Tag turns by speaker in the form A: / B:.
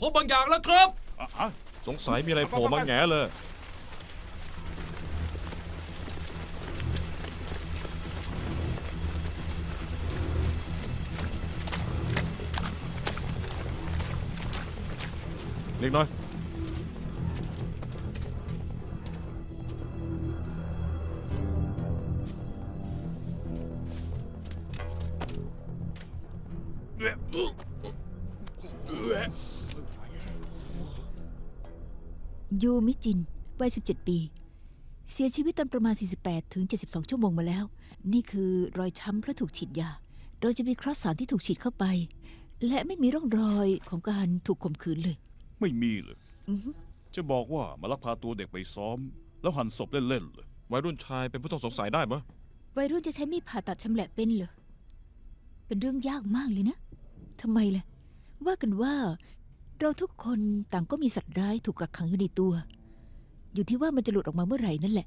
A: พบบางอย่างแล้วครับ
B: อะอะ
C: สงสัยมีอะไรโผล่มาแง่เลย เล็กน้อย
D: ยูมิจินวัย 17 ปี เสียชีวิตตอนประมาณ 48 ถึง 72 ชั่วโมงมาแล้ว นี่คือรอยช้ำเพราะถูกฉีดยาโดยจะมีครอสสารที่ถูกฉีดเข้าไป และไม่มีร่องรอยของการถูกข่มขืนเลย
B: ไม่มีเลย
D: อือฮึ
B: จะบอกว่ามาลักพาตัวเด็กไปซ้อม แล้วหั่นศพเล่นๆเลย
C: วัยรุ่นชายเป็นผู้ต้องสงสัยได้ไหมะ
D: วัยรุ่นจะใช้มีดผ่าตัดชำแหละเป็นเหรอ เป็นเรื่องยากมากเลยนะ ทำไมล่ะ ว่ากันว่า เราทุกคนต่างก็มีสัตว์ร้ายถูกกักขังอยู่ในตัว อยู่ที่ว่ามันจะหลุดออกมาเมื่อไหร่นั่นแหละ